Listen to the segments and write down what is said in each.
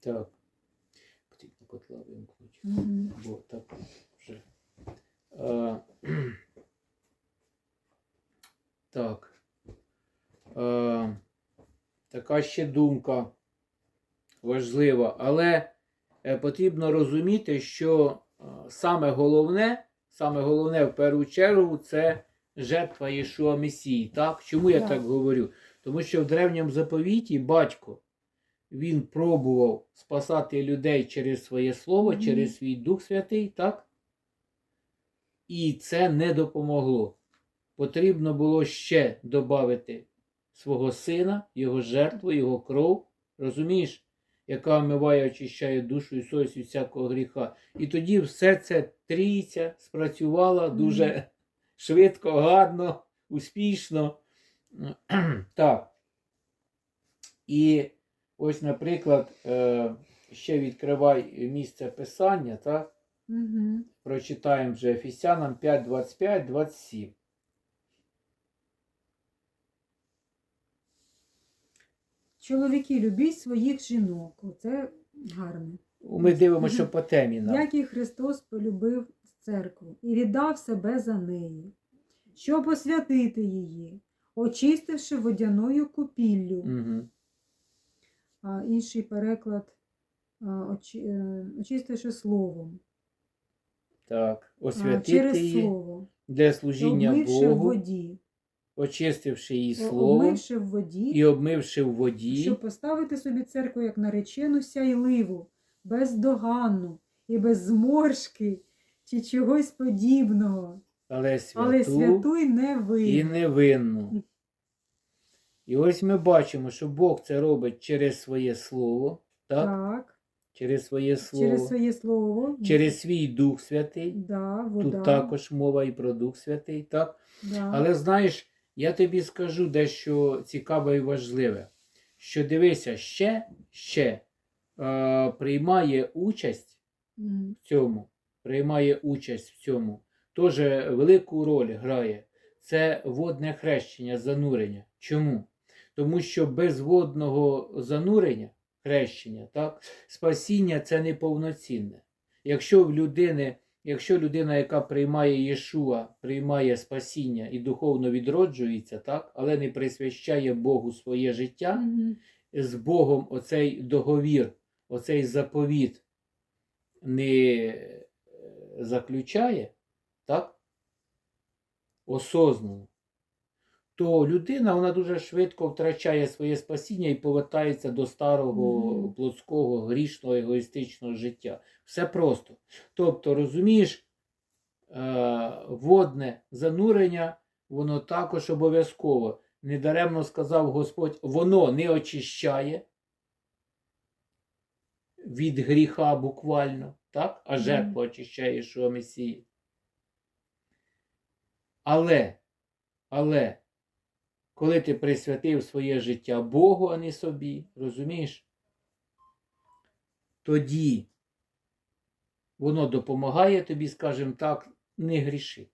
Так. Потрібно котла вимкнути. Мгм. Бо так вже. А, так. А, така ще думка важлива. Але е, потрібно розуміти, що саме головне, саме головне в першу чергу це жертва Єшуа Месії. Так? Чому я так говорю? Тому що в древньому заповіті батько він пробував спасати людей через своє слово, Мгм. через свій Дух Святий, так? І це не допомогло. Потрібно було ще додати свого сина, його жертву, його кров, розумієш, яка омиває, очищає душу і совість від всякого гріха. І тоді все це трійця спрацювала дуже швидко, гарно, успішно. так. І ось, наприклад, е, ще відкривай місце писання, так? Мгм. Прочитаємо вже Ефесянам 5, 25, 27. Чоловіки, любіть своїх жінок. Оце гарне. Ми дивимося, що по темі нам. Як і Христос полюбив церкву і віддав себе за неї, щоб освятити її, очистивши водяною купіллю. Угу. А інший переклад очі- е, очистивши словом. Так. Освятити через її слово. для служіння обмивши в воді. очистивши її О- словом Обмивши в воді. і обмивши в воді. щоб поставити собі церкву як наречену сяйливу, бездоганну і без зморшки чи чогось подібного, Але святу, але святу й не і невинну. І ось ми бачимо, що Бог це робить через своє слово, так? Так, Через своє слово, через своє слово. через свій Дух Святий. да, вода, Тут також мова і про Дух Святий, так? да. Але знаєш, я тобі скажу дещо цікаве і важливе. Що дивися, ще, ще е, приймає участь Мгм. в цьому, приймає участь в цьому, теж велику роль грає. Це водне хрещення, занурення. Чому? Тому що без водного занурення, хрещення, так, спасіння це неповноцінне. Якщо в людини, якщо людина, яка приймає Єшуа, приймає спасіння і духовно відроджується, так, але не присвящає Богу своє життя, з Богом оцей договір, оцей заповіт не е, заключає, так? Осознано, то людина вона дуже швидко втрачає своє спасіння і повертається до старого Мгм. плотського, грішного, егоїстичного життя. Все просто. Тобто, розумієш, е, водне занурення, воно також обов'язково. Недаремно сказав Господь, воно не очищає від гріха буквально, так? а жертва очищає, що Месії. Але, але, коли ти присвятив своє життя Богу, а не собі, розумієш? Тоді воно допомагає тобі, скажімо так, не грішити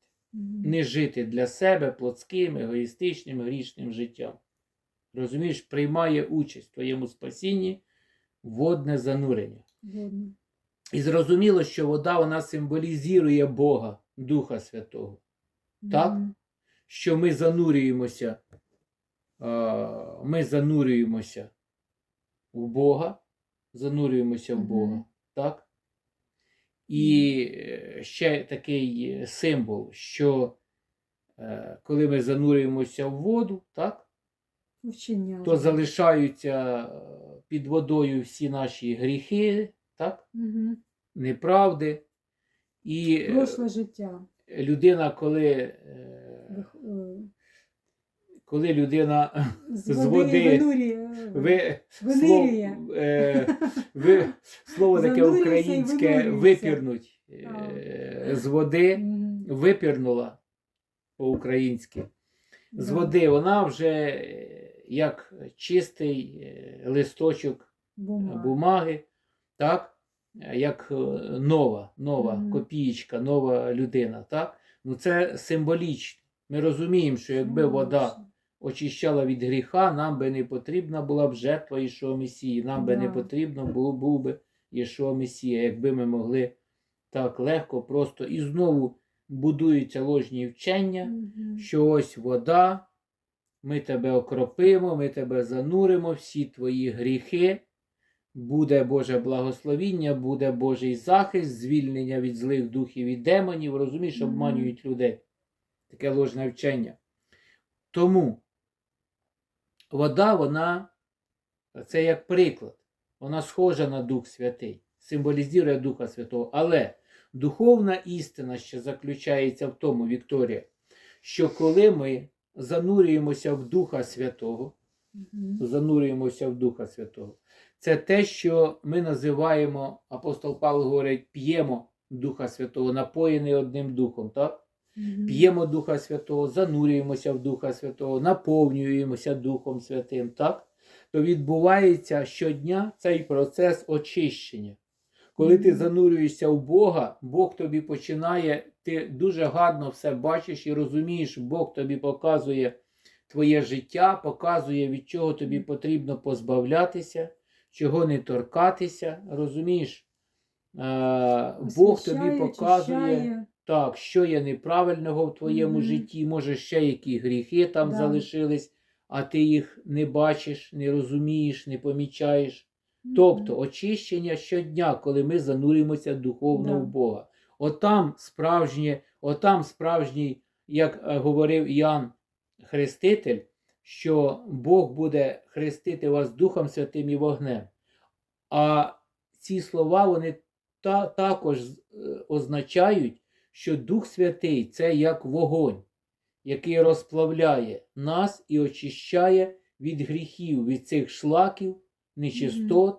не жити для себе плотським, егоїстичним, грішним життям. Розумієш, приймає участь в твоєму спасінні водне занурення. І зрозуміло, що вода вона символізує Бога, Духа Святого. Так? Що ми занурюємося, ми занурюємося в Бога, занурюємося в Бога. Так? І е, ще такий е, символ, що е, коли ми занурюємося в воду, так, Вчення. то залишаються під водою всі наші гріхи, так, Мгм. неправди. І Прошле життя. людина, коли, коли людина З з води ви, слово, е, ви, слово таке українське випірнуть е, з води. Випірнула по-українськи з води, вона вже е, як чистий е, листочок Бумага. бумаги, так? як е, нова, нова копієчка, нова людина. Так? Ну це символічно. Ми розуміємо, що якби вода. Очищала від гріха, нам би не потрібна була б жертва Ішого Месії, нам би не потрібно було був би Ішого Месія, якби ми могли так легко, просто і знову будуються ложні вчення, що ось вода, ми тебе окропимо, ми тебе зануримо, всі твої гріхи, буде Боже благословіння, буде Божий захист, звільнення від злих духів і демонів, розумієш, обманюють людей. Таке ложне вчення. Тому вода, вона це як приклад. Вона схожа на Дух Святий, символізує Духа Святого. Але духовна істина ще заключається в тому, Вікторія, що коли ми занурюємося в Духа Святого, занурюємося в Духа Святого, це те, що ми називаємо, апостол Павло говорить, п'ємо Духа Святого, напоєний одним духом. так? Мгм. п'ємо Духа Святого, занурюємося в Духа Святого, наповнюємося Духом Святим, так? то відбувається щодня цей процес очищення. Коли ти занурюєшся в Бога, Бог тобі починає, ти дуже гарно все бачиш і розумієш, Бог тобі показує твоє життя, показує, від чого тобі потрібно позбавлятися, чого не торкатися. Розумієш? Е, Бог тобі показує. Так, що є неправильного в твоєму Мгм. житті, може ще які гріхи там Да. залишились, а ти їх не бачиш, не розумієш, не помічаєш. Тобто очищення щодня, коли ми занурюємося духовно Да. в Бога. Отам справжнє, отам справжній, як е, говорив Іоанн Хреститель, що Бог буде хрестити вас Духом Святим і вогнем. А ці слова вони та, також е, означають, що Дух Святий це як вогонь, який розплавляє нас і очищає від гріхів, від цих шлаків, нечистот.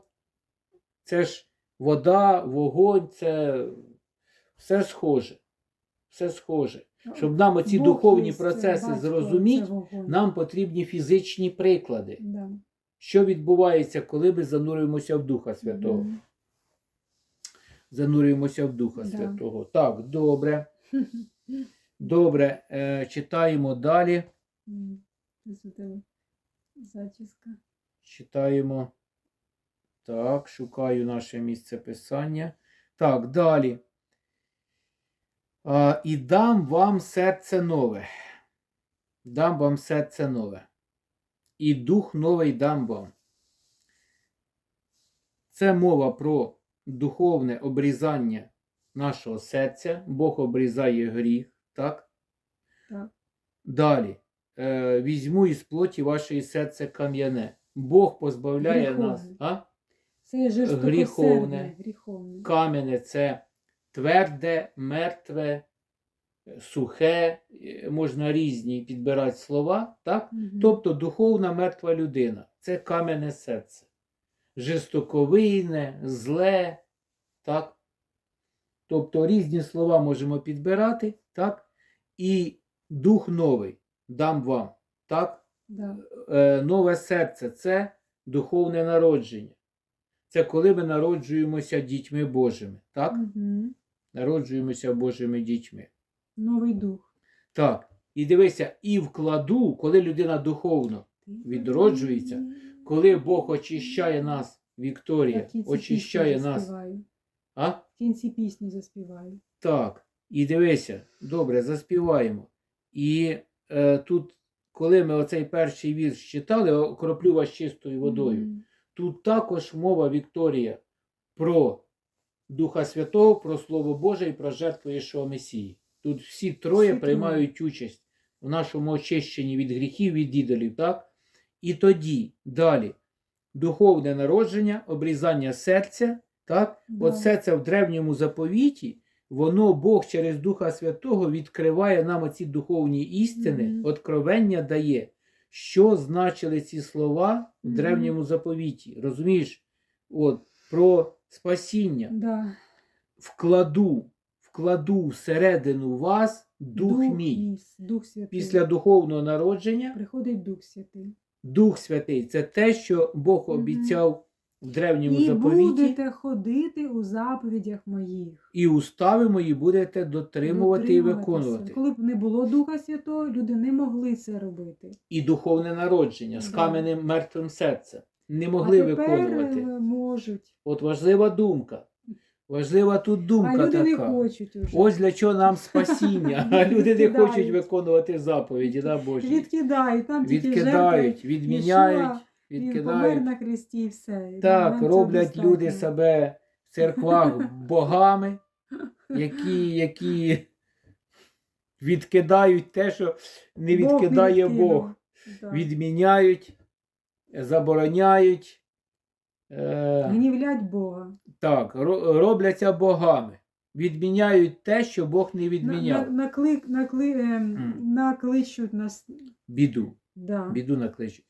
Це ж вода, вогонь, це все схоже. Все схоже. Щоб нам оці Бог духовні є процеси зрозуміти, нам потрібні фізичні приклади. Да. Що відбувається, коли ми занурюємося в Духа Святого? Мгм. Занурюємося в Духа Да. Святого. Так, добре. Добре, е, читаємо далі. Зачіска. Читаємо. Так, шукаю наше місце писання. Так, далі. А, і дам вам серце нове. Дам вам серце нове. І дух новий дам вам. Це мова про духовне обрізання нашого серця. Бог обрізає гріх, так? Так. Далі. Е, візьму із плоті вашої серце кам'яне. Бог позбавляє нас. А? Це Гріховне. гріховне. Кам'яне це тверде, мертве, сухе, е, можна різні підбирати слова, так? Мгм. Тобто духовна мертва людина це кам'яне серце. Жестоковийне, зле, так? Тобто різні слова можемо підбирати, так? І дух новий дам вам, так? Да. Е, нове серце це духовне народження. Це коли ми народжуємося дітьми Божими, так? Мгм. Народжуємося Божими дітьми. Новий дух. Так. І дивися, і вкладу, коли людина духовно Відроджується, коли Бог очищає нас, Вікторія, очищає нас. А? В кінці пісні заспіваю. Так. І дивися, добре, заспіваємо. І е, тут, коли ми оцей перший вірш читали, окроплю вас чистою водою. Мгм. Тут також мова Вікторія про Духа Святого, про Слово Боже і про жертву Єшуа Месії. Тут всі троє Всі приймають участь в нашому очищенні від гріхів, від ідолів. Так? І тоді далі духовне народження, обрізання серця. Так? Да. Оце це в древньому заповіті. Воно Бог через Духа Святого відкриває нам оці духовні істини, Мгм. откровення дає, що значили ці слова в Мгм. древньому заповіті. Розумієш? От, про спасіння. Да. Вкладу, вкладу всередину вас дух, мій. Дух Після духовного народження Приходить Дух Святий. Дух Святий це те, що Бог обіцяв в древньому І заповіті, будете ходити у заповідях моїх. і устави мої будете дотримувати і виконувати. Коли б не було Духа Святого, люди не могли це робити. І духовне народження з Да. каменним мертвим серцем. Не могли а тепер виконувати. е, можуть. От важлива думка. Важлива тут А думка люди не хочуть уже. Ось для чого нам спасіння. А люди не хочуть виконувати заповіді, да, Божі. Відкидають, там тільки Відкидають, відміняють, Він відкидають. на хресті і все. Так, роблять люди себе в церквах богами, які, які відкидають те, що не відкидає відкинув. Бог. Відміняють, забороняють. Е, Гнівлять Бога. так, ро- робляться богами. Відміняють те, що Бог не На, на, відміняв. наклик, накли, ем, Мгм. накличуть нас. Біду. Да. біду накличуть.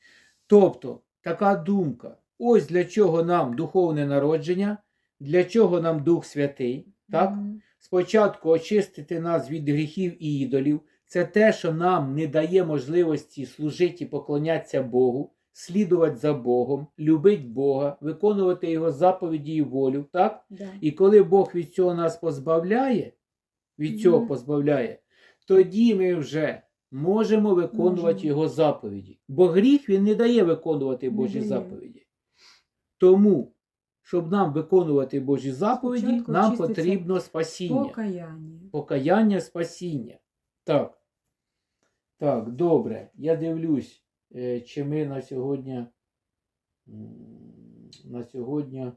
Тобто, така думка. Ось для чого нам духовне народження, для чого нам Дух Святий. Так? Мгм. Спочатку очистити нас від гріхів і ідолів. Це те, що нам не дає можливості служити і поклонятися Богу, слідувати за Богом, любити Бога, виконувати Його заповіді і волю. Так? Да. І коли Бог від цього нас позбавляє, від цього позбавляє, тоді ми вже можемо виконувати Можемо. Його заповіді. Бо гріх він не дає виконувати Не Божі дає. заповіді. Тому, щоб нам виконувати Божі заповіді, Спочатку нам потрібно спасіння. Покаяння. Покаяння, спасіння. Так. Так, добре. Я дивлюсь, чи ми на сьогодні. м, На сьогодні.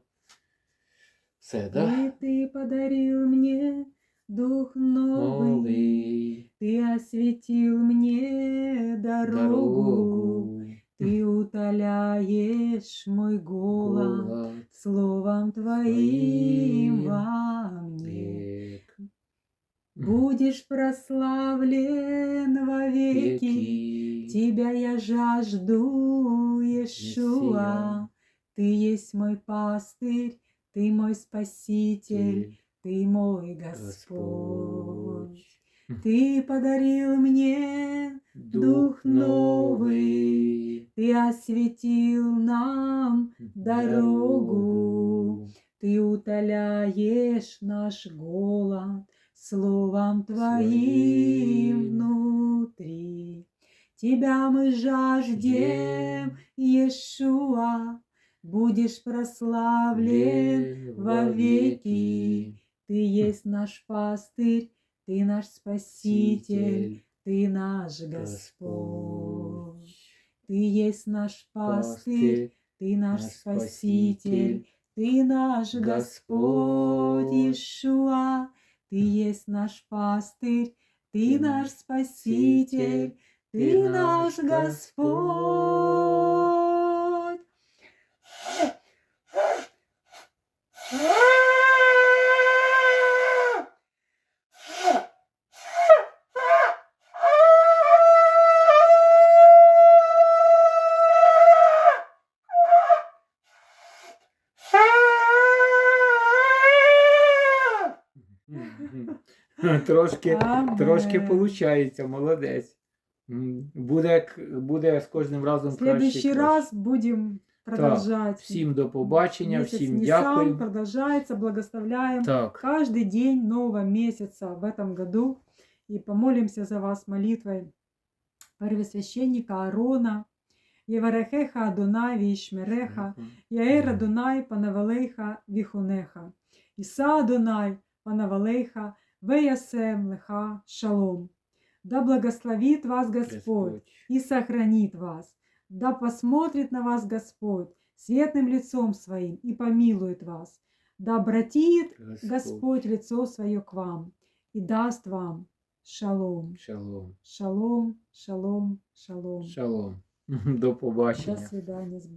Все, так? И ты подарил мне дух новый, Новий ты осветил мне дорогу, дорогу. ты утоляешь мой голод голод словом твоим Твоим во мне. Будешь прославлен вовеки, Веки. тебя я жажду, Иешуа. Ты есть мой пастырь, ты мой спаситель, Ты, мой. Господь. Ты подарил мне Дух новый. Ты осветил нам дорогу. Ты утоляешь наш голод Словом Твоим внутри. Тебя мы жаждем, Иешуа, Будешь прославлен вовеки. Ты есть наш пастырь, Ты наш Спаситель, Ты наш Господь. Ты есть наш пастырь, Ты наш Спаситель, Ты наш Господь, Иешуа. Ты есть наш пастырь, Ты наш Спаситель, Ты наш Господь. Трошки, Амен. трошки виходить, молодець. Буде, буде з кожним разом следующий краще. і раз будем продолжать. Всім до побачення, Месяц всім дякую. продолжается, благословляем. Так, каждый день нового месяца в этом году и помолимся за вас молитвой первосвященника Аарона, Єварехеха Адонай Вішмереха, Мгм. Яер Адонай Панавалейха Віхунеха, Іса Адонай Панавалейха Веясем Леха Шалом. Да благословит вас Господь Господь. и сохранит вас. Да посмотрит на вас Господь светлым лицом своим и помилует вас. Да обратит Господь лицо свое к вам и даст вам шалом. Шалом. Шалом, шалом, шалом. Шалом. До побачення. До свидания с Богом.